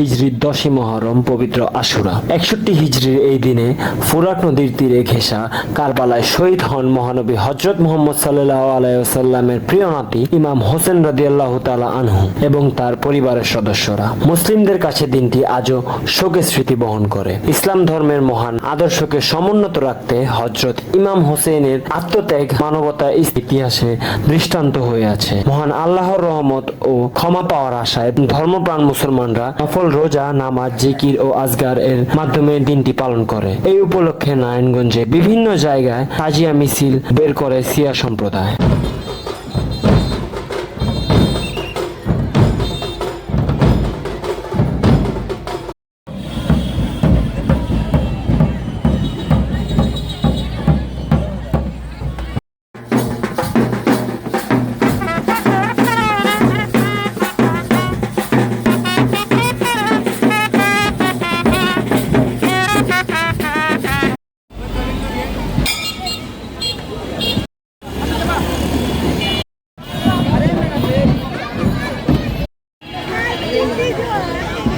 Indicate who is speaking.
Speaker 1: হিজরির দশই মহরম পবিত্র আশুরা। একষট্টি হিজরির এই দিনে ফুরাট নদীর তীরে ঘেঁষা কারবালায় শহীদ হন মহানবী হজরত মোহাম্মদ সাল্লাহ আলাইসাল্লামের প্রিয় নাতি ইমাম হোসেন রাদিয়াল্লাহ তালা আনহু এবং তার পরিবারের সদস্যরা। মুসলিমদের কাছে দিনটি আজও শোকের স্মৃতি বহন করে। ইসলাম ধর্মের মহান আদর্শকে সমুন্নত রাখতে হজরত ইমাম হোসেনের আত্মত্যাগ, মানবতা ইতিহাসে দৃষ্টান্ত হয়ে আছে। মহান আল্লাহর রহমত ও ক্ষমা পাওয়ার আশায় ধর্মপ্রাণ মুসলমানরা নফল রোজা, নামাজ, জিকির ও আজগার এর মাধ্যমে দিনটি পালন করে। এই উপলক্ষে নারায়ণগঞ্জে বিভিন্ন জায়গায় তাজিয়া মিছিল বের করে সিয়া সম্প্রদায়। Obrigada.